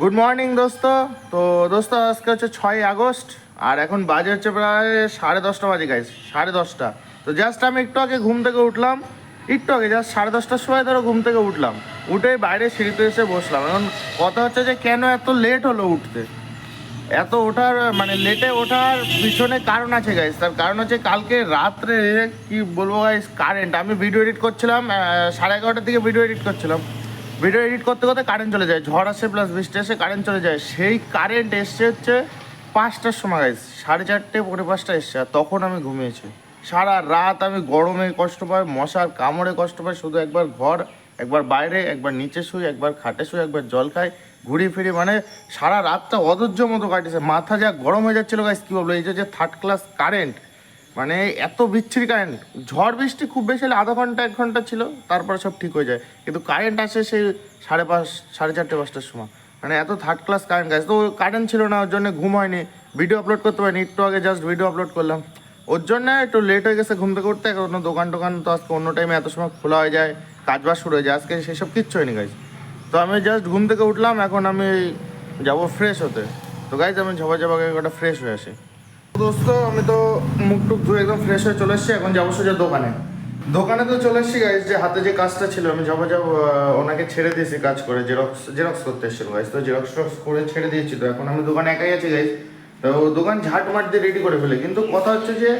Good morning দোস্ত। তো দোস্ত, আজকে হচ্ছে ছয় আগস্ট, আর এখন বাজে হচ্ছে প্রায় সাড়ে দশটা বাজে গাইস সাড়ে দশটা। তো জাস্ট আমি একটু আগে ঘুম থেকে উঠলাম, একটু আগে জাস্ট সাড়ে দশটার সময় ধরো ঘুম থেকে উঠলাম। উঠে বাইরে সিঁড়িতে এসে বসলাম। এখন কথা হচ্ছে যে কেন এত লেট হলো উঠতে? এত ওঠার মানে লেটে ওঠার পিছনে কারণ আছে গাইস তার কারণ হচ্ছে কালকে রাত্রে, কি বলব গাইস কারেন্ট আমি ভিডিও এডিট করছিলাম সাড়ে এগারোটার দিকে ভিডিও এডিট করছিলাম। ভিডিও এডিট করতে করতে কারেন্ট চলে যায়, ঝড় আসে প্লাস বৃষ্টি আসে কারেন্ট চলে যায়। সেই কারেন্ট এসছে হচ্ছে পাঁচটার সময় গাইস সাড়ে চারটে পরে পাঁচটা এসছে, আর তখন আমি ঘুমিয়েছি। সারা রাত আমি গরমে কষ্ট পাই, মশার কামড়ে কষ্ট পাই, শুধু একবার ঘর, একবার বাইরে, একবার নিচে শুই, একবার খাটে শুই, একবার জল খাই, ঘুরি ফিরি মানে সারা রাতটা অধৈর্য মতো কাটিয়েছে। মাথা যা গরম হয়ে যাচ্ছিল গাইস কী বলব? এই যে থার্ড ক্লাস কারেন্ট মানে এত বিচ্ছিরি কারেন্ট ঝড় বৃষ্টি খুব বেশি হলে আধা ঘণ্টা, এক ঘণ্টা ছিল, তারপরে সব ঠিক হয়ে যায়। কিন্তু কারেন্ট আসে সেই সাড়ে পাঁচ, সাড়ে চারটে, পাঁচটার সময়। মানে এত থার্ড ক্লাস কারেন্ট গাছ তো কারেন্ট ছিল না, ওর জন্য ঘুম হয়নি। ভিডিও আপলোড করতে পারিনি, একটু আগে জাস্ট ভিডিও আপলোড করলাম। ওর জন্য একটু লেট হয়ে গেছে ঘুম থেকে উঠতে কোনো দোকান টোকান তো আজকে অন্য টাইমে এত সময় খোলা হয়ে যায় কাজ বাজ শুরু হয়ে যায়, আজকে সেসব কিচ্ছু হয়নি গাইজ তো আমি জাস্ট ঘুম থেকে উঠলাম, এখন আমি যাব ফ্রেশ হতে। তো গাইজ আমি ঝবা ঝবা একটা ফ্রেশ হয়ে আসি। দোস্ত, আমি তো মুখ টুক ধুয়ে একদম ফ্রেশ হয়ে চলে এসেছি, এখন যাব সোজা দোকানে। দোকানে তো চলে এসেছি গাইজ যে হাতে যে কাজটা ছিল, আমি যাব যাব ওনাকে ছেড়ে দিয়েছি কাজ করে জেরক্স জেরক্স করতে এসেছিল গাইজ তো জেরক্স টক্স করে ছেড়ে দিয়েছি তো, এখন আমি দোকানে একাই আছি গাইজ দোকান ঝাট মাট দিয়ে রেডি করে ফেলে। কিন্তু কথা হচ্ছে যে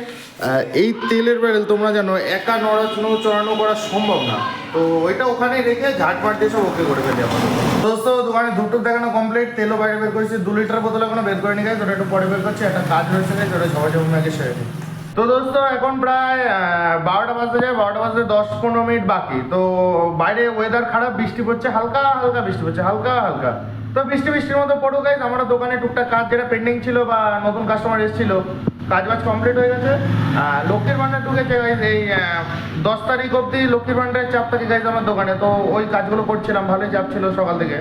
এই তেলের ব্যারেল তোমরা জানো, একা নড়াচড়ো, চড়ানো করা সম্ভব না। তো ওইটা ওখানে রেখে ঝাট মাট দিয়ে সব ওকে করে ফেলি এখন দোস্ত, দোকানে ধূপ দেখানো কমপ্লিট তেলও বাইরে বের করেছি, দু লিটার বোতল এখনও বের করে নিয়ে গেছে ওটা একটু পরে বের করছি, একটা কাজ রয়েছে গাইজ ওটা সবাই জন্য আগে সেরে নিই। তো দোস্ত, এখন প্রায় বারোটা বাজতে যায়, বারোটা বাজতে দশ পনেরো মিনিট বাকি। তো বাইরে ওয়েদার খারাপ, বৃষ্টি পড়ছে, হালকা হালকা বৃষ্টি পড়ছে, হালকা হালকা। তো বৃষ্টি, বৃষ্টির মতো পড়ো গাইজ আমরা দোকানে টুকটাক কাজ যেটা পেন্ডিং ছিল বা নতুন কাস্টমার এসেছিল কাজ বাজ কমপ্লিট হয়ে গেছে। লক্ষ্মীর ভান্ডার ঢুকেছে গাইজ এই দশ তারিখ অবধি লক্ষ্মীর ভান্ডারের চাপ থাকে গাইজ আমার দোকানে। তো ওই কাজগুলো করছিলাম, ভালোই চাপ ছিল সকাল থেকে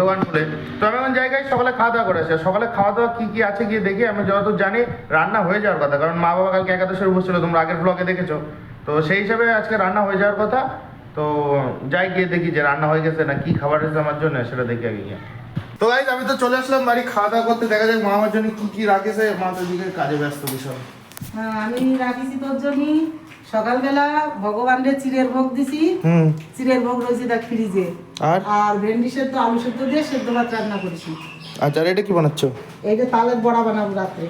দোকান খুলে। তো আমি এখন জায়গায় সকালে খাওয়া দাওয়া করেছে সকালে খাওয়া দাওয়া কী কী আছে গিয়ে দেখি। আমি যতদূর জানি রান্না হয়ে যাওয়ার কথা, কারণ মা বাবা কালকে একাদশের উপর তোমরা আগের ব্লগে দেখেছ। তো সেই হিসাবে আজকে রান্না হয়ে যাওয়ার কথা। তো যাই গিয়ে দেখি যে রান্না হয়ে গেছে না কি খাবার এসেছে আমার জন্য, সেটা দেখি আগে গিয়ে। তো গাইজ আমি তো চলে আসলাম বাড়ি খাওয়া দাওয়া করতে। দেখা যায় মা আমার জন্য কি কি রাখেছে। মা তো দিকে কাজে ব্যস্ত ভীষণ। হ্যাঁ, আমি রাখিছি তোর জন্য সকালবেলা ভগবানের চিড়ের ভোগ দিছি। হুম। চিড়ের ভোগ রয়েছে দেখ ফ্রিজে। আর? আর ভেন্ডি সেদ্ধ আলু সেদ্ধ দিয়ে সেদ্ধ ভাত রান্না করেছি। আচ্ছা এটা কি বানাচ্ছ? এইটা তালের বড়া বানাবো রাত্রে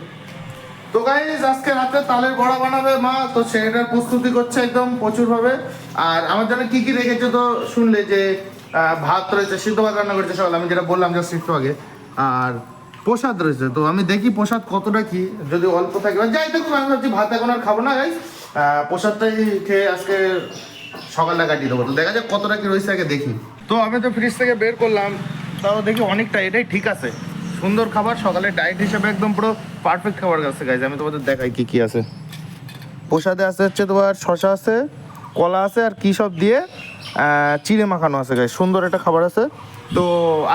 তো গাইজ আজকে রাতে তালের বড়া বানাবে মা। তো সেটার প্রস্তুতি করছে একদম প্রচুর ভাবে আর আমার জন্য কি কি রেখেছে তো শুনলে যে ভাত রয়েছে, সিদ্ধ ভাত রান্না করেছে সকালে, আমি যেটা বললাম জাস্ট একটু আগে। আর প্রসাদ রয়েছে, তো আমি দেখি প্রসাদ কতটা কি, যদি অল্প থাকে। যাই দেখুন, আমি ভাবছি ভাত এখন আর খাব না প্রসাদটাই খেয়ে আজকে সকালটা কাটিয়ে দেবো। তো দেখা যাক কতটা কি রয়েছে, আগে দেখি। তো আমি তো ফ্রিজ থেকে বের করলাম, তাও দেখি অনেকটা, এটাই ঠিক আছে। সুন্দর খাবার, সকালে ডায়েট হিসেবে একদম পুরো পারফেক্ট খাবার আছে গাইজ আমি তোমাদের দেখাই কি কি আছে। প্রসাদে আছে হচ্ছে তোমার শশা আছে, কলা আছে, আর কি সব দিয়ে চিড়ে মাখানো আছে গাইজ সুন্দর একটা খাবার আছে। তো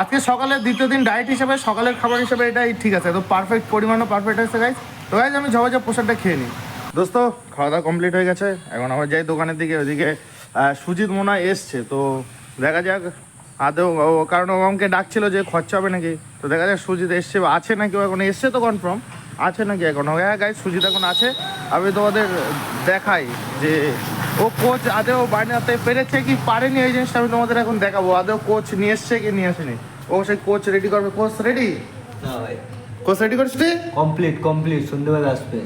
আজকে সকালে দ্বিতীয় দিন ডায়েট হিসেবে, সকালের খাবার হিসেবে এটাই ঠিক আছে। তো পারফেক্ট পরিমাণও পারফেক্ট আছে গাইজ তো গাইজ আমি ঝবা ঝপ প্রসাদটা খেয়ে নিই। দোস্ত খাওয়া দাওয়া কমপ্লিট হয়ে গেছে। এখন আমার যাই দোকানের দিকে, ওইদিকে সুজিত মোনা এসছে। তো দেখা যাক, আদৌ কারণ ও আমাকে ডাকছিল যে খরচা হবে নাকি। তো দেখা যাক সুজিত এসছে আছে নাকি, ও এখন এসছে তো কনফার্ম আছে নাকি এখন? হ্যাঁ গাই সুজিত এখন আছে। আমি তোমাদের দেখাই যে ও কোচ আদেও বানাতে পেরেছে কি পারেনি এই জিনিসটা আমি তোমাদের এখন দেখাবো। আদেও কোচ নিয়ে এসছে কি নিয়ে আসেনি? ও সেই কোচ রেডি করবে? কোচ রেডি না ভাই। কোচ রেডি করছিস তুই? কমপ্লিট কমপ্লিট সন্ধ্যেবেলা আসবে।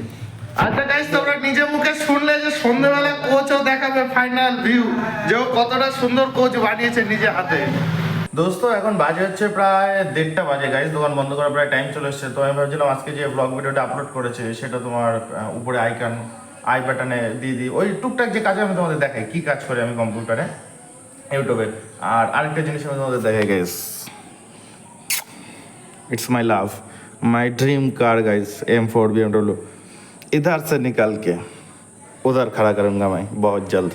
আচ্ছা গাইস তোমরা নিজে মুখে শুনলে যে সন্ধ্যেবেলা কোচও দেখাবে ফাইনাল ভিউ যে কতটা সুন্দর কোচ বানিয়েছে নিজে হাতে। দোস্ত এখন বাজে হচ্ছে প্রায় দেড়টা বাজে। গাইস দোকান বন্ধ করার প্রায় টাইম চলে এসছে। তো আমি ভাবছিলাম আজকে যে ব্লগ ভিডিওটা আপলোড করেছে সেটা তোমার উপরে আইকন আই বাটনে দিয়ে দিই ওই টুকটাক যে কাজে আমি তোমাদের দেখাই কি কাজ করি আমি কম্পিউটারে ইউটিউবে আর আরেকটা জিনিস আমি তোমাদের দেখাই guys it's my love my dream car guys M four B M W इधर से निकल के उधर खड़ा करूंगा मैं बहुत जल्द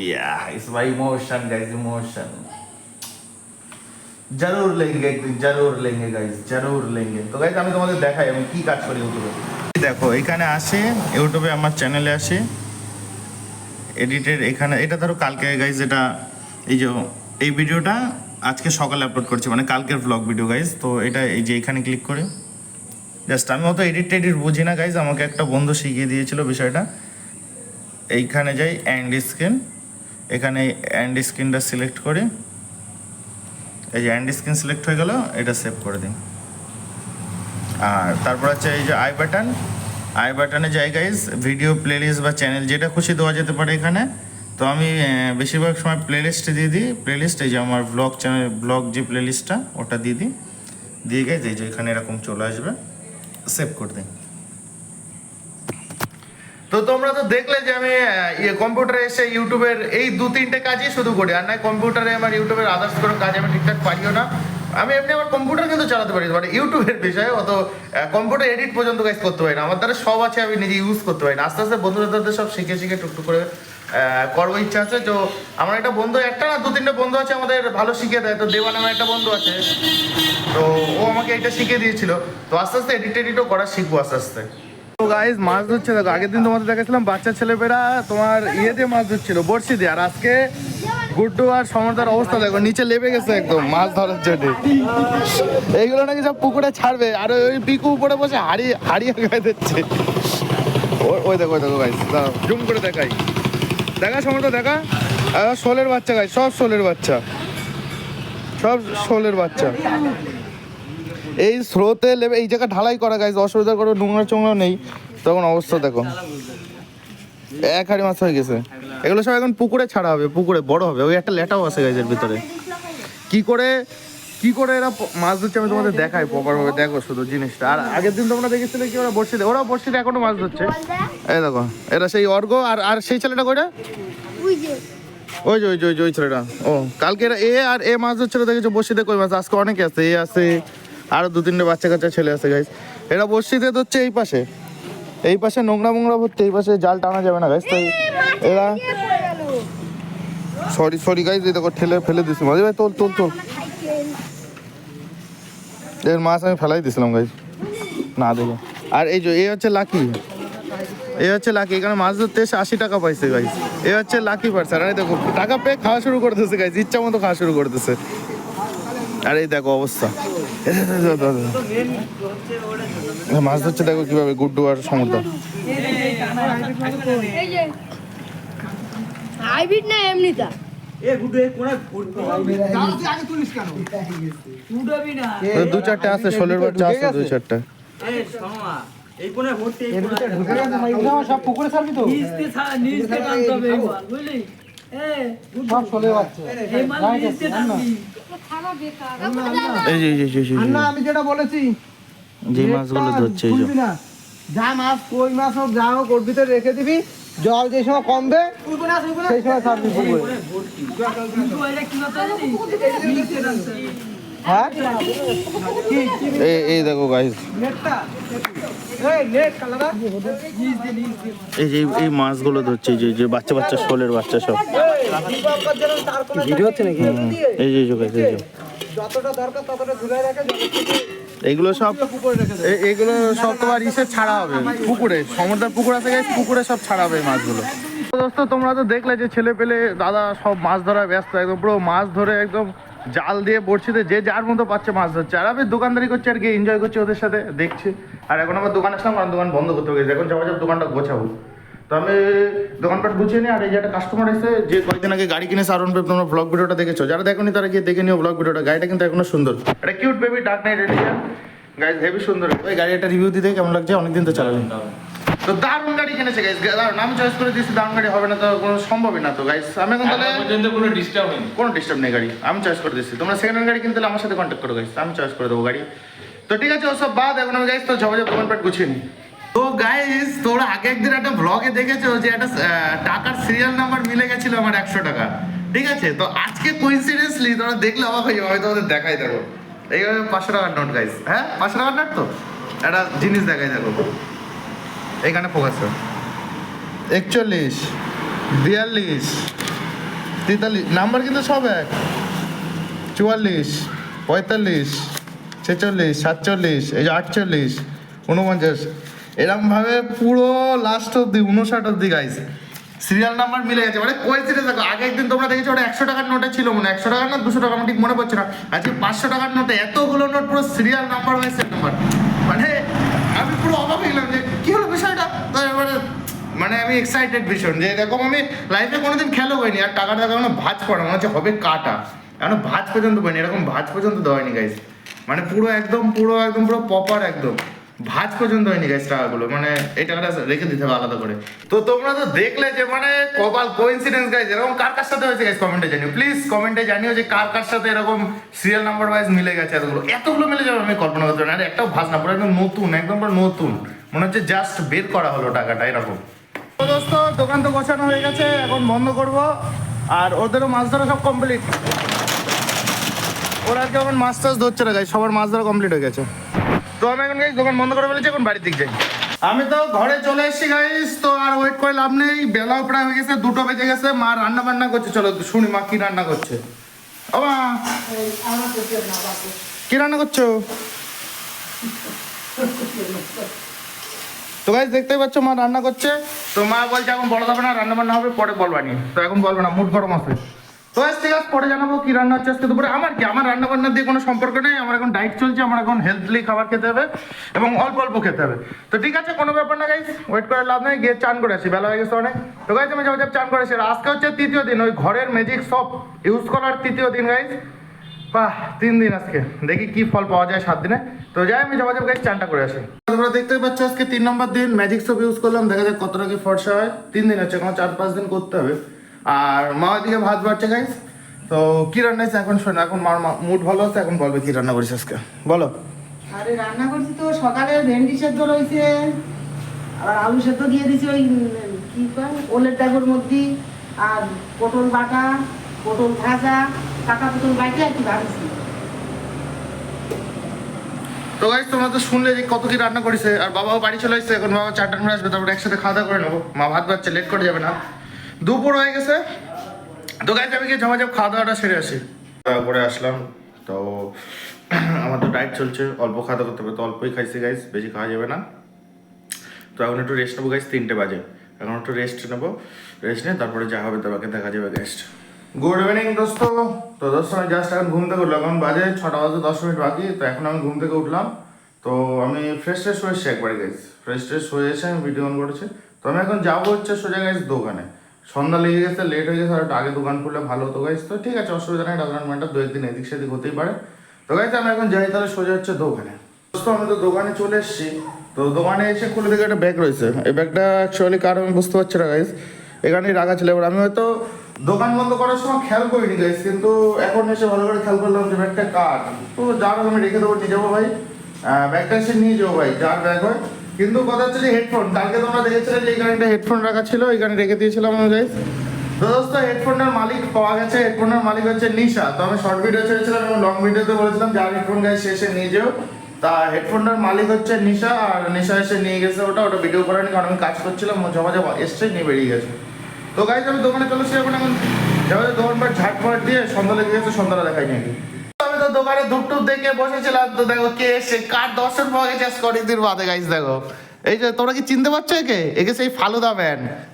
या इस भाई इमोशन गाइस इमोशन जरूर लेंगे एक दिन जरूर लेंगे गाइस जरूर लेंगे তো গাইস আমি তোমাদের দেখাই আমি কি কাজ করি ইউটিউবে দেখো, এখানে আসে, ইউটিউবে আমার চ্যানেলে আসে এডিটেড এখানে, এটা ধরো কালকে গাইজ এটা এই যে, এই ভিডিওটা আজকে সকালে আপলোড করছি মানে কালকের ব্লগ ভিডিও গাইজ তো এটা এই যে এখানে ক্লিক করে। জাস্ট আমি অত এডিট টেডিট বুঝি না গাইজ আমাকে একটা বন্ধু শিখিয়ে দিয়েছিল বিষয়টা। এইখানে যাই অ্যান্ড স্ক্রিন এখানে অ্যান্ড স্ক্রিনটা সিলেক্ট করে, এই যে অ্যান্ড স্ক্রিন সিলেক্ট হয়ে গেল, এটা সেভ করে দিন আর তারপর হচ্ছে এই যে আই বাটন আই বাটনে যাই গাইজ ভিডিও প্লেলিস্ট বা চ্যানেল যেটা খুশি দেওয়া যেতে পারে এখানে। তো আমি বেশিরভাগ সময় প্লেলিস্টে দিয়ে দিই। প্লেলিস্ট এই যে আমার ব্লগ চ্যানেল ব্লগ যে প্লেলিস্টটা ওটা দিয়ে দিই। দিয়ে গাইজ এই যে এখানে এরকম চলে আসবে। সেভ করে দিই। তো তোমরা তো দেখলে যে আমি ইয়ে কম্পিউটারে এসে ইউটিউবের এই দু তিনটে কাজই শুধু করি। আর নয় কম্পিউটারে আমার ইউটিউবের আদার্স কোনো কাজ আমি ঠিকঠাক পারিও না। আমি এমনি আমার কম্পিউটার কিন্তু চালাতে পারি মানে ইউটিউবের বিষয়ে, অত কম্পিউটার এডিট পর্যন্ত কাজ করতে পারি না। আমার দ্বারা সব আছে, আমি নিজে ইউজ করতে পারি না। আস্তে আস্তে বন্ধুদের সব শিখে শিখে টুকটুক করে করব, ইচ্ছা আছে। তো আমার একটা বন্ধু, একটা না দু তিনটে বন্ধু আছে আমাদের, ভালো শিখে দেয়। তো দেওয়া নামে একটা বন্ধু আছে। তো ও আমাকে এটা শিখিয়ে দিয়েছিল। তো আস্তে আস্তে এডিট এডিটও করা শিখব আস্তে আস্তে। তো গাইজ মাছ ধরছে। দেখো, আগের দিন তোমাদের দেখেছিলাম বাচ্চা ছেলেমেয়েরা তোমার ইয়ে দিয়ে মাছ ধরছিল বড়শি দিয়ে আর আজকে গুড্ডু আর সমরদার অবস্থা দেখো নিচে লেবে গেছে একদম মাছ ধরার জন্য। এইগুলো নাকি সব পুকুরে ছাড়বে আর ওই পিকু উপরে বসে হাড়ি হাড়িয়ে গায়ে দিচ্ছে। ওই দেখো ওই দেখো গাইজ জুম করে দেখাই। দেখা সমরদা দেখা? শোলের বাচ্চা গাই সব শোলের বাচ্চা। সব শোলের বাচ্চা। এই স্রোতে লেবে এই জায়গা ঢালাই করা গাইজ অসুবিধা করে নোংরা চোংরা নেই। তখন অবস্থা দেখো। এক হাড়ি মাছ হয়ে গেছে। এগুলো সব এখন পুকুরে ছাড়া হবে পুকুরে বড় হবে। ওই একটা লেটাও আছে গাইজের ভিতরে। কি করে কি করে এরা মাছ ধরছে আমি তোমাদের দেখাই প্রপার ভাবে। দেখো শুধু জিনিসটা। আর আগের দিন তোমরা দেখেছিলে কি ওরা বর্ষিতে ওরা বর্ষিতে এখনও মাছ ধরছে। এই দেখো এরা সেই অর্ঘ আর আর সেই ছেলেটা করে ওই যে। ওই যে ওই যে ওই ছেলেটা। ও কালকে এরা- এ আর এ মাছ ধরছিল দেখেছ? বসিতে কই মাছ? আজকে অনেকে আছে এ আছে আরও দু তিনটে বাচ্চা কাচ্চা ছেলে আছে গাইস এরা বসিতে ধরছে এই পাশে। এই পাশে নোংরা মোংরা ভর্তি এই পাশে জাল টানা যাবে না গাইস তাই এরা সরি সরি গাইস এই দেখো ঠেলে ফেলে দিছি। মাঝে ভাই তোল তোল তোল। এর মাছ আমি ফেলাই দিছিলাম গাইস না দেখো। আর এই যে এই হচ্ছে লাকি। এই হচ্ছে লাকি এখানে মাছ ধরতে এসে আশি টাকা পাইছে গাইস এ হচ্ছে লাকি পার্সার। আরে দেখো টাকা পেয়ে খাওয়া শুরু করতেছে গাইস ইচ্ছা মতো খাওয়া শুরু করতেছে আর এই দেখো অবস্থা। মাছ ধরছে দেখো কীভাবে গুড্ডু আর সমুদ্র হাইব্রিড না এমনিটা এ গুডু এ কোনা উড়াবি না দু চারটে আছে ষোলোর বাচ্চা আছে দু চারটে সব চলে যাচ্ছে এই যে এই যে, আমি যেটা বলেছি যে মাছগুলো ধরছে এই যে। না। যা মাছ কই মাছ হোক যা হোক ওর ভিতরে রেখে দিবি। জল যে সময় কমবে সেই সময় সার্ভিস পুকুরে হ্যাঁ? এই এই দেখো গাইস এই নেট কালারা এই যে এই- মাছগুলো ধরছে যে যে বাচ্চা বাচ্চা শোলের বাচ্চা সব। ভিডিও হচ্ছে নাকি? এই যে এই যে guys, এই যে। যতটা দরকার ততটা ঝুলাই রাখে এইগুলো সব তোমার ইসে ছাড়া হবে। পুকুরে সমুদ্রের পুকুর আছে গাইস পুকুরে সব ছাড়া হবে এই মাছগুলো। তো দোস্ত তোমরা তো দেখলে যে ছেলে পেলে দাদা সব মাছ ধরায় ব্যস্ত একদম পুরো মাছ ধরে একদম জাল দিয়ে বড়ছিতে যে যার মতো পাচ্ছে মাছ ধরছে। আর আমি দোকানদারি করছি আর কি এনজয় করছি ওদের সাথে, দেখছি। আর এখন আমার দোকান আসলাম, কারণ দোকান বন্ধ করতে গেছে এখন যাওয়া যাবে দোকানটা গোছাবো। তো আমি দোকানপাট গুছিয়ে নিই, আর এই যে একটা কাস্টমার এসে যে কয়েকদিন আগে গাড়ি কিনেছে আরন পেপ তোমরা ব্লগ ভিডিওটা দেখেছ। যারা দেখোনি তারা গিয়ে দেখে নিও ব্লগ ভিডিওটা। গাড়িটা কিন্তু এখনও সুন্দর। এটা cute baby dark night edition গাড়ি হেভি সুন্দর। ওই গাড়িটা রিভিউ দিতে কেমন লাগছে? অনেকদিন তো চালাবেন তো দারুণ গাড়ি কিনেছে গাইজ দারুণ। আমি চয়েস করে দিয়েছি দারুণ গাড়ি হবে না তো কোনো সম্ভবই না তো গাইজ আমি এখন তাহলে পর্যন্ত কোনো ডিস্টার্ব হয়নি। কোনো ডিস্টার্ব নেই গাড়ি। আমি চয়েস করে দিচ্ছি তোমরা সেকেন্ড হ্যান্ড গাড়ি কিনতে আমার সাথে কন্ট্যাক্ট করো গাইস আমি চয়েস করে দেবো গাড়ি। তো ঠিক আছে ওসব বাদ। এখন আমি গাইস তো ঝবাঝপ দোকানপাট গুছিয়ে নিই। তো গাইস তোমরা আগে একদিন একটা ব্লগে দেখেছ যে একটা টাকার সিরিয়াল নাম্বার মিলে গেছিল আমার একশো টাকা? ঠিক আছে? তো আজকে কোইন্সিডেন্সলি তোমরা দেখলে অবাক হয়ে যাবে আমি তোমাদের দেখাই দেখো এইভাবে পাঁচশো টাকার নোট গাইস হ্যাঁ? পাঁচশো টাকার নোট তো? একটা জিনিস দেখাই দেখো এখানে ফোকাস একচল্লিশ, বিয়াল্লিশ, তেতাল্লিশ নাম্বার কিন্তু সব এক। চুয়াল্লিশ, পঁয়তাল্লিশ, ছেচল্লিশ, সাতচল্লিশ, এই যে আটচল্লিশ উনপঞ্চাশ এরকমভাবে পুরো লাস্ট অব্দি উনষাট অব্দি গাইছে সিরিয়াল নাম্বার মিলে গেছে। মানে কোয়েন্সিডেন্স দেখো আগে একদিন তোমরা দেখেছ, ওটা একশো টাকার নোটে ছিল মনে একশো টাকার না দুশো টাকা আমার ঠিক মনে পড়ছে না। আজকে পাঁচশো টাকার নোটে এতগুলো নোট পুরো সিরিয়াল নাম্বার সেট নাম্বার মানে আমি পুরো অবাক হয়ে গেলাম যে কি হলো বিষয়টা তো এবারে মানে আমি এক্সাইটেড ভীষণ যে এরকম আমি লাইফে কোনোদিন খেলো হয়নি। আর টাকাটা টাকা এখনও ভাজ পড়া, মনে হচ্ছে হবে কাটা। এখনও ভাজ পর্যন্ত পাইনি এরকম ভাজ পর্যন্ত দেওয়া গাইস মানে পুরো একদম পুরো একদম, পুরো প্রপার একদম। ভাজ পর্যন্ত হয়নি গাইস টাকাগুলো। মানে এই টাকাটা রেখে দিতে হবে আলাদা করে। তো তোমরা তো দেখলে যে মানে কপাল কোইন্সিডেন্স গাইস এরকম কার কার সাথে হয়েছে গাইস কমেন্টে জানিও। প্লিজ কমেন্টে জানিও যে কার কার সাথে এরকম সিরিয়াল নাম্বার ওয়াইজ মিলে গেছে এতগুলো। এতগুলো মিলে যাবে, আমি কল্পনা করতে পারি আর একটাও ভাজ না, পুরো একদম নতুন, একদম পুরো নতুন। মনে হচ্ছে জাস্ট বের করা হলো টাকাটা, এরকম। দোস্ত দোকান তো গোছানো হয়ে গেছে, এখন বন্ধ করব। আর ওদেরও মাছ ধরা সব কমপ্লিট ওরা আজকে এখন মাছ টাছ ধরছে না গাই সবার মাছ ধরা কমপ্লিট হয়ে গেছে। তো আমি এখন দোকান বন্ধ করে ফেলেছি, এখন বাড়ির দিক যাই। আমি তো ঘরে চলে এসেছি গাইস তো আর ওয়েট করে লাভ নেই। বেলাও প্রায় হয়ে গেছে, দুটো বেজে গেছে, মা রান্না বান্না করছে। চলো, শুনি, মা কি রান্না করছে। ও কি রান্না করছ? তো গাইস দেখতেই পাচ্ছ, মা রান্না করছে। তো মা বলছে, এখন বলা যাবে না রান্না বান্না হবে, পরে বলবা নি। তো এখন বলবে না, মুড গরম আছে। তো গাইস ঠিক আছে, পরে জানাব কি রান্না হচ্ছে আজকে দুপুরে। আমার কি, আমার রান্না বান্না দিয়ে কোনো সম্পর্ক নেই, আমার এখন ডায়েট চলছে, আমার এখন হেলথলি খাবার খেতে হবে এবং অল্প অল্প খেতে হবে। তো ঠিক আছে, কোনো ব্যাপার না গাইস ওয়েট করে লাভ নেই, গিয়ে চান করে আসি, বেলা হয়ে গেছে অনেক। তো গাইস আমি যাব চান করে আসি। আজকে হচ্ছে তৃতীয় দিন, ওই ঘরের ম্যাজিক সব ইউজ করার তৃতীয় দিন গাইস বাহ তিন দিন আজকে। দেখি কি ফল পাওয়া যায় সাত দিনে। তো যাই আমি যাব যাব গাইস চানটা করে আসি। তোমরা দেখতেই পাচ্ছ আজকে তিন নম্বর দিন ম্যাজিক সব ইউজ করলাম দেখা যাক কতটা কি ফর্সা হয়। তিন দিন হচ্ছে এখন চার পাঁচ দিন করতে হবে। আর মা ওইদিকে ভাত বাড়ছে গাইস। তো কি রান্না হয়েছে এখন শোনো এখন মার মুড ভালো আছে এখন বলবে কি রান্না করিস আজকে। বলো। আরে রান্না করছি তো সকালে ভেন্ডি সেদ্ধ রয়েছে আবার আলু সেদ্ধ দিয়ে দিছি ওই কি কয় ওলের ডাগুর মধ্যে আর পটল বাটা পটল ভাজা কাঁচা পটল বাটি আর কি ভাবছি তো গাইস তোমরা তো শুনলে যে কত কি রান্না করেছে আর বাবাও বাড়ি চলে এসেছে এখন বাবা চারটার মধ্যে আসবে তারপরে একসাথে খাওয়া দাওয়া করে নেব। মা ভাত বাচ্চা লেট করে যাবে না। দুপুর হয়ে গেছে। তো গাইস আমি গিয়ে ঝমাঝপ খাওয়া দাওয়াটা সেরে আসি। তারপরে আসলাম তো আমার তো ডায়েট চলছে অল্প খাওয়া দাওয়া করতে হবে তো অল্পই খাইছি গাইস বেশি খাওয়া যাবে না। তো এখন একটু রেস্ট নেব গাইস তিনটে বাজে। এখন একটু রেস্ট নেব রেস্ট নিয়ে তারপরে যা হবে তোমাকে দেখা যাবে গেস্ট গুড ইভিনিং দোস্ত। তো দোস্ত, আমি জাস্ট এখন ঘুম থেকে উঠলাম। এখন বাজে ছটা বাজে, দশ মিনিট বাকি, তো এখন আমি ঘুম থেকে উঠলাম। তো আমি ফ্রেশ ট্রেশ হয়ে এসেছি একবারে গেছি ফ্রেশ ট্রেশ হয়ে এসে আমি ভিডিও অন করেছি। তো আমি এখন যাব হচ্ছে সোজা গেছি দোকানে। সন্ধ্যা লেগে গেছে লেট হয়ে গেছে, আর আগে দোকান খুললে ভালো হতো গাইস তো ঠিক আছে, অসুবিধা নেই ডেভেলপমেন্টটা দু একদিন এদিক সেদিক হতেই পারে। তো গাইস আমি এখন যাই, তাহলে সোজা হচ্ছে দোকানে। দোস্ত, আমি তো দোকানে চলে এসেছি। তো দোকানে এসে খুলে দেখে একটা ব্যাগ রয়েছে। এই ব্যাগটা অ্যাকচুয়ালি কার আমি বুঝতে পারছি না গাইস এখানেই রাখা ছিল। এবার আমি হয়তো দোকান বন্ধ করার সময় খেয়াল করিনি গাইস কিন্তু এখন এসে ভালো করে খেয়াল করলাম যে ব্যাগটা কার। তো যার আমি রেখে দেবো, নিয়ে যাব ভাই। ব্যাগটা এসে নিয়ে যাব ভাই, যার ব্যাগ হয়। কিন্তু কথা হচ্ছে যে হেডফোন কালকে তোমরা দেখেছিলে যে এখানে একটা হেডফোন রাখা ছিল এখানে রেখে দিয়েছিলাম আমি গাইস দোস্ত হেডফোনটার মালিক পাওয়া গেছে হেডফোনের মালিক হচ্ছে নিশা। তো আমি শর্ট ভিডিও ছেড়েছিলাম এবং লং ভিডিওতে বলেছিলাম যার হেডফোন গাইস শেষে নিয়ে যেও। তা হেডফোনটার মালিক হচ্ছে নিশা, আর নিশা এসে নিয়ে গেছে ওটা। ওটা ভিডিও করার কারণ আমি কাজ করছিলাম জমা জমা এসছে, নিয়ে বেরিয়ে গেছে। তো গাইজ আমি দোকানে চলে এসেছি এখন। এখন যাবে দোকান পাট ঝাটপাট দিয়ে সন্ধ্যা লেগে গেছে সন্ধ্যাটা দেখাই নাকি আমি তো দোকানে দেখে বসেছিলাম তো দেখো কে এসে কার দর্শন পাওয়া গেছে আজকে অনেকদিন বাদে গাইজ দেখো। এই যে তোমরা কি চিনতে পারছ একে? একে সেই ফালুদা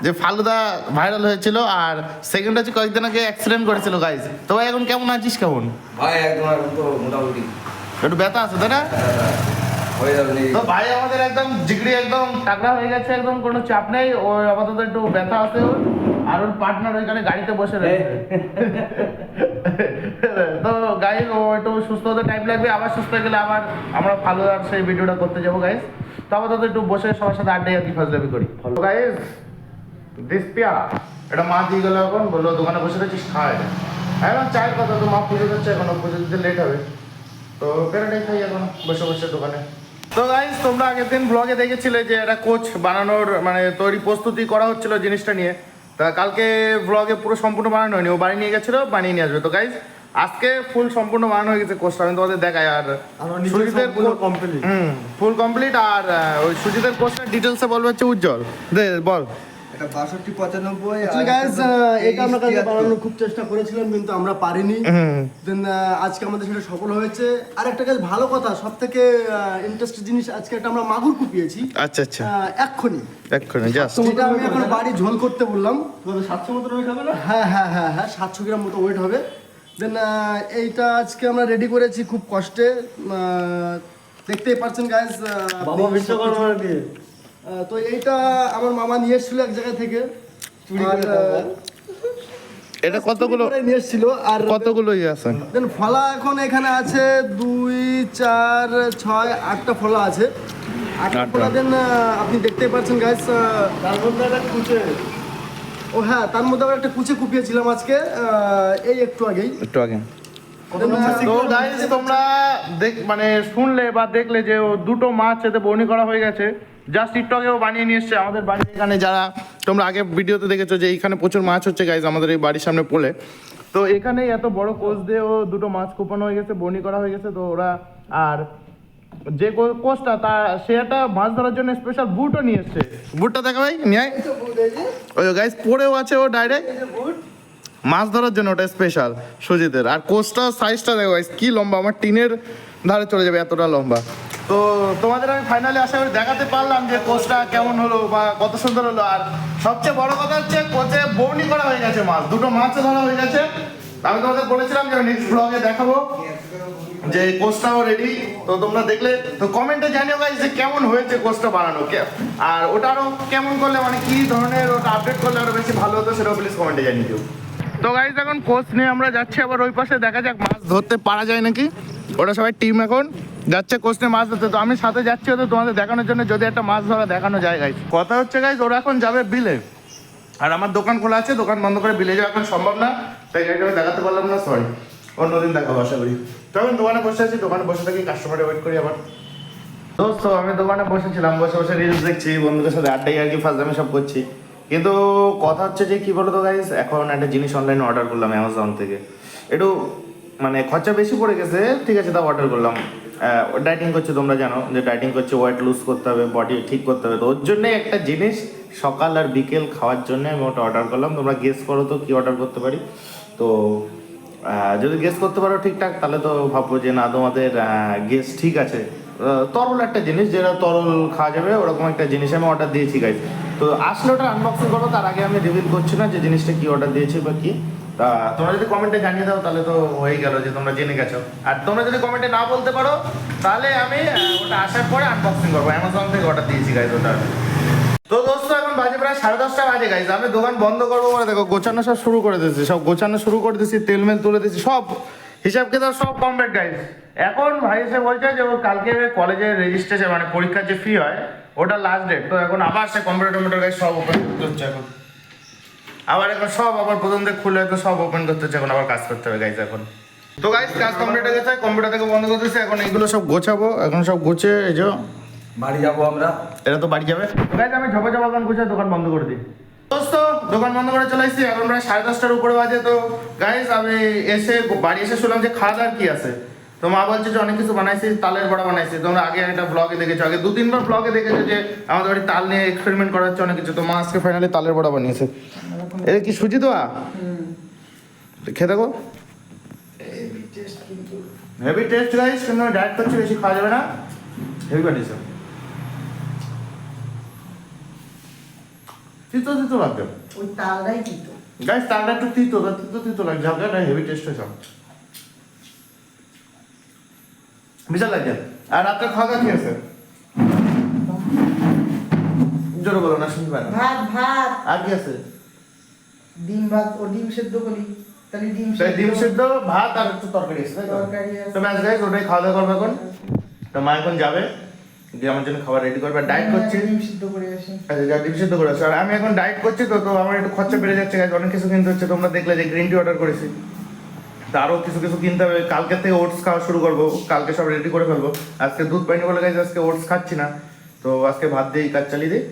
যে ফালুদা ভাইরাল হয়েছিল আর সেকেন্ড হচ্ছে কয়েকদিন আগে অ্যাক্সিডেন্ট করেছিল গাইজ তো ভাই এখন কেমন আছিস কেমন? ভাই একদম এখন তো মোটামুটি। একটু ব্যথা আছে তাই না? হয়ে যাবে। তো ভাই আমাদের একদম জিগড়ি একদম টাকরা হয়ে গেছে একদম কোনো চাপ নেই। ও আপাতত একটু ব্যথা আছে ওর। আর ওর পার্টনার ওইখানে গাড়িতে বসে রয়েছে। তো গাইজ ও একটু সুস্থ হতে টাইম লাগবে। আবার সুস্থ হয়ে গেলে আবার আমরা ভালো আর সেই ভিডিওটা করতে যাব গাইজ তো আপাতত একটু বসে সবার সাথে আড্ডাই আর কি ফাজলামি করি। গাইজ দিস পিয়া এটা মা দিয়ে গেল এখন। বলল দোকানে বসে রয়েছিস খাওয়া এখন চায়ের কথা তো মা পুজো দিচ্ছে এখন পুজো দিতে লেট হবে। তো প্যারাটাই খাই এখন বসে বসে দোকানে। তো গাইজ তোমরা আগের দিন ব্লগে দেখেছিলে যে একটা কোচ বানানোর মানে তৈরি প্রস্তুতি করা হচ্ছিল জিনিসটা নিয়ে। তা কালকে ব্লগে পুরো সম্পূর্ণ বানানো হয়নি ও বাড়ি নিয়ে গেছিল বানিয়ে নিয়ে আসবে। তো গাইজ আজকে ফুল সম্পূর্ণ বানানো হয়ে গেছে কোচটা আমি তোমাদের দেখাই। আর সুজিতের হুম ফুল কমপ্লিট আর ওই সুজিতের কোচটা ডিটেলসে বলবে হচ্ছে উজ্জ্বল। দে বল। এটা বাষট্টি পঁচানব্বই এটা আমরা কালকে বানানোর খুব চেষ্টা করেছিলাম কিন্তু আমরা পারিনি। দেন আজকে আমাদের সেটা সফল হয়েছে। আর একটা কাজ ভালো কথা সব থেকে জিনিস আজকে একটা আমরা মাগুর কুপিয়েছি। আচ্ছা আচ্ছা। এক্ষুনি। এক্ষুনি জাস্ট যেটা আমি এখন বাড়ি ঝোল করতে বললাম। সাতশো মতো ওয়েট হবে না হ্যাঁ হ্যাঁ হ্যাঁ হ্যাঁ সাতশো গ্রাম মতো ওয়েট হবে। দেন এইটা আজকে আমরা রেডি করেছি খুব কষ্টে। আহ, দেখতেই পাচ্ছেন গাইজ বাবা বিশ্বকর্মা দিয়ে তো এইটা আমার মামা নিয়ে এসেছিল এক জায়গা থেকে। আর, এটা কতগুলো? নিয়ে এসেছিল আর কতগুলো আছে? দেন ফলা এখন এখানে আছে দুই চার ছয় আটটা ফলা আছে। আটটা। ফলা দেন আপনি দেখতেই পাচ্ছেন গাইস তার মধ্যে একটা কুচে। ও হ্যাঁ তার মধ্যে আবার একটা কুচে কুপিয়েছিলাম আজকে এই একটু আগেই। একটু আগে। তো গাইস তোমরা দেখ মানে শুনলে বা দেখলে যে ও দুটো মাছ এতে বনি করা হয়ে গেছে। জাস্ট টিকটকেও বানিয়ে নিয়ে এসছে আমাদের বাড়ির এখানে যারা তোমরা আগে ভিডিওতে দেখেছ যে এইখানে প্রচুর মাছ হচ্ছে গাইজ আমাদের এই বাড়ির সামনে পোলে। তো এখানেই এত বড় কোচ দিয়ে ও দুটো মাছ কোপানো হয়ে গেছে বনি করা হয়ে গেছে তো ওরা আর যে কোচটা তা সে একটা মাছ ধরার জন্য স্পেশাল বুটও নিয়ে এসছে। বুটটা দেখা ভাই নিয়ে ওই গাইজ পড়েও আছে ও ডাইরেক্ট মাছ ধরার জন্য ওটা স্পেশাল সুজিতের। আর কোচটা সাইজটা দেখো guys, কি লম্বা আমার টিনের ধারে চলে যাবে এতটা লম্বা। তো তোমাদের আমি ফাইনালি আশা করি দেখাতে পারলাম যে কোচটা কেমন হলো বা কত সুন্দর হলো। আর সবচেয়ে বড় কথা হচ্ছে কোচে বৌনি করা হয়ে গেছে মাছ দুটো মাছও ধরা হয়ে গেছে। আমি তোমাদের বলেছিলাম যে নেক্সট ব্লগে দেখাবো যে কোচটাও রেডি তো তোমরা দেখলে, তো কমেন্টে জানিও গাইজ যে কেমন হয়েছে কোচটা বানানো, কে- আর ওটা আরও কেমন করলে মানে কি ধরনের ওটা আপডেট করলে আরও বেশি ভালো হতো সেটাও প্লিজ কমেন্টে জানিয়ে দিও। তো গাইজ এখন কোচ নিয়ে আমরা যাচ্ছি, আবার ওই পাশে দেখা যাক মাছ ধরতে পারা যায় নাকি। ওটা সবাই টিম এখন। যাচ্ছে কোচ মাছ ধরতে, তো আমি সাথে যাচ্ছি ওদের তোমাদের দেখানোর জন্য, যদি একটা মাছ ধরা দেখানো যায় গাইজ কথা হচ্ছে গাইজ ওরা এখন যাবে বিলে। আর আমার দোকান খোলা আছে, দোকান বন্ধ করে বিলে যাওয়া এখন সম্ভব না। তাই গাড়িটা আমি দেখাতে পারলাম না সরি অন্যদিন দেখাবো, আশা করি। তো এখন দোকানে বসে আছি, দোকানে বসে থাকি কাস্টমারে ওয়েট করি আবার। দোস্ত, আমি দোকানে বসেছিলাম, বসে বসে রিলস দেখছি, বন্ধুদের সাথে আড্ডাই আর কি ফার্স্ট আমি সব করছি। কিন্তু কথা হচ্ছে যে, কি বলতো গাইস এখন একটা জিনিস অনলাইনে অর্ডার করলাম অ্যামাজন থেকে। একটু মানে খরচা বেশি পড়ে গেছে, ঠিক আছে তা অর্ডার করলাম। ডাইটিং করছে, তোমরা জানো যে ডাইটিং করছে ওয়েট লুজ করতে হবে বডি ঠিক করতে হবে। তো ওর জন্য একটা জিনিস সকাল আর বিকেল খাওয়ার জন্য আমি ওটা অর্ডার করলাম। তোমরা গেস করো তো কি অর্ডার করতে পারি। তো যদি গেস করতে পারো ঠিকঠাক, তাহলে তো ভাববো যে না, তোমাদের গেস ঠিক আছে। তরল একটা জিনিস, যেটা তরল খাওয়া যাবে, ওরকম একটা জিনিস আমি অর্ডার দিয়েছি গাইজ তো আসলে ওটা আনবক্সিং করব তার আগে আমি রিভিল করছি না যে জিনিসটা কি অর্ডার দিয়েছি বা কি। তা তোমরা যদি কমেন্টে জানিয়ে দাও, তাহলে তো হয়ে গেল যে তোমরা জেনে গেছো। আর তোমরা যদি কমেন্টে না বলতে পারো, তাহলে আমি ওটা আসার পরে আনবক্সিং করব। অ্যামাজন থেকে অর্ডার দিয়েছি গাইজ ওটা। তো দোস্ত, এখন বাজে প্রায় সাড়ে দশটা বাজে গাইজ আমি দোকান বন্ধ করব বলে দেখো, গোছানো সব শুরু করে দিয়েছি। সব গোছানো শুরু করে দিয়েছি, তেল মেল তুলে দিয়েছি, সব হিসাব কিতাব সব কমপ্লিট গাইজ এখন ভাই এসে বলছে যে ও কালকে কলেজে রেজিস্ট্রেশন মানে পরীক্ষার যে ফি হয়, ওটা লাস্ট ডেট তো এখন আবার সে কম্পিউটার টম্পিউটার গাইজ সব ওপেন হচ্ছে এখন। আবার এখন সব আবার প্রথম থেকে খুলে তো সব ওপেন করতে হচ্ছে এখন আবার কাজ করতে হবে গাইজ এখন। তো গাইজ কাজ কমপ্লিট হয়ে গেছে কম্পিউটার থেকে বন্ধ করতেছি এখন এগুলো সব গোছাবো এখন সব গুছিয়ে এই যে। বাড়ি যাব আমরা। এটা তো বাড়ি যাবে। গাইজ আমি ঝপা ঝপা গান গুছিয়ে দোকান বন্ধ করে দিই। দোস্ত দোকান বন্ধ করে চলে এসেছি এখন প্রায় সাড়ে দশটার উপরে বাজে তো গাইজ আমি এসে বাড়ি এসে শুনলাম যে খাওয়া দাওয়ার কি আছে। তো মা বলছে যে অনেক কিছু বানাইছি তালের বড়া বানাইছি। তোমরা আগে একটা ব্লগে দেখেছ আগে দু তিনবার ব্লগে দেখেছ যে আমাদের বাড়ি তাল নিয়ে এক্সপেরিমেন্ট করা হচ্ছে অনেক কিছু। তো মা আজকে ফাইনালি তালের বড়া বানিয়েছে। এটা কি সুজি দেওয়া খেয়ে দেখো। হেভি টেস্ট গাইজ কিন্তু ডায়েট করছি বেশি খাওয়া যাবে না। হেভি বানিয়েছে তিতো তিতো লাগবে। ওই তালটাই দিত গাইস তালটা একটু তিতো তা তিতো তিতো লাগছে হালকা হেভি টেস্ট হয়েছে বিশাল লাগছে আর রাত্রে খাওয়া দাওয়া কি আছে? জোরে বলো না পারে না। ভাত ভাত। আর কি আছে? ডিম ভাত ও ডিম সেদ্ধ করি। তাহলে ডিম তাই ডিম সিদ্ধ ভাত আর একটু তরকারি আছে তরকারি আছে। তো ব্যাস গাইস ওটাই খাওয়া দাওয়া করবে এখন। তো মা এখন যাবে দিয়ে আমার জন্য খাবার রেডি করবে ডায়েট করছি। ডিম সিদ্ধ করে আসি। আচ্ছা যা ডিম সিদ্ধ করেছ আর আমি এখন ডায়েট করছি তো তো আমার একটু খরচা বেড়ে যাচ্ছে গাছ অনেক কিছু কিনতে হচ্ছে তোমরা দেখলে যে গ্রিন টি অর্ডার করেছি। তা আরও কিছু কিছু কিনতে হবে। কালকে থেকে ওটস খাওয়া শুরু করব। কালকে সব রেডি করে ফেলব। আজকে দুধ পাইনি বলে গাইছে আজকে ওটস খাচ্ছি না। তো আজকে ভাত দিয়ে কাজ চালিয়ে দিই।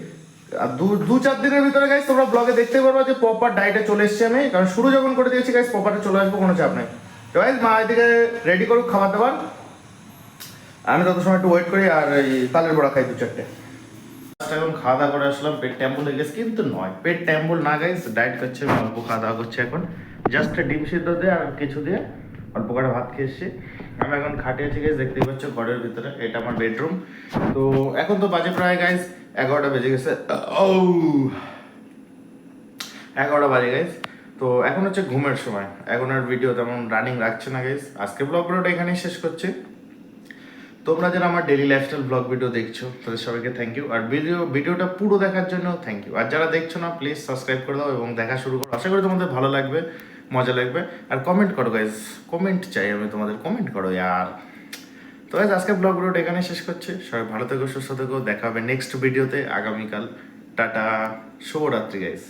আর দু দু চার দিনের ভিতরে গাইজ তোমরা ব্লগে দেখতে পারব যে প্রপার ডায়েটে চলে এসেছি আমি। কারণ শুরু যখন করে দিয়েছি গাইজ প্রপারে চলে আসব, কোনো চাপ নাই। তো গাইজ মা এদিকে রেডি করুক খাবার দাবার। আমি তত সময় একটু ওয়েট করি আর এই তালের বড়া খাই দু চারটে এখন খাওয়া দাওয়া করে আসলাম, পেট হয়ে গেছে, কিন্তু নয়। পেট না গাইস ডায়েট করছে, আমি অল্প খাওয়া দাওয়া করছি এখন। জাস্ট ডিম সিদ্ধ দিয়ে আর কিছু দিয়ে অল্প করে ভাত খেয়ে আমি এখন খাটে আছি গাইস দেখতেই পাচ্ছ ঘরের ভিতরে, এটা আমার বেডরুম তো এখন তো বাজে প্রায় গাইস এগারোটা বেজে গেছে। ও এগারোটা বাজে গাইস তো এখন হচ্ছে ঘুমের সময়। এখন আর ভিডিও তেমন রানিং রাখছে না গাইস আজকে ব্লগ এখানেই শেষ করছি। তোমরা যারা আমার ডেলি লাইফস্টাইল ব্লগ ভিডিও দেখছ, তাদের সবাইকে থ্যাংক ইউ আর ভিডিও ভিডিওটা পুরো দেখার জন্য থ্যাংক ইউ আর যারা দেখছ না প্লিজ সাবস্ক্রাইব করে দাও এবং দেখা শুরু করো। আশা করি তোমাদের ভালো লাগবে, মজা লাগবে। আর কমেন্ট করো গাইজ কমেন্ট চাই আমি তোমাদের কমেন্ট করো আর তো গাইজ আজকে ব্লগ ভিডিওটা এখানে শেষ করছে। সবাই ভালো থেকো, সুস্থ থেকো। দেখা হবে নেক্সট ভিডিওতে আগামীকাল। টাটা। শুভরাত্রি গাইজ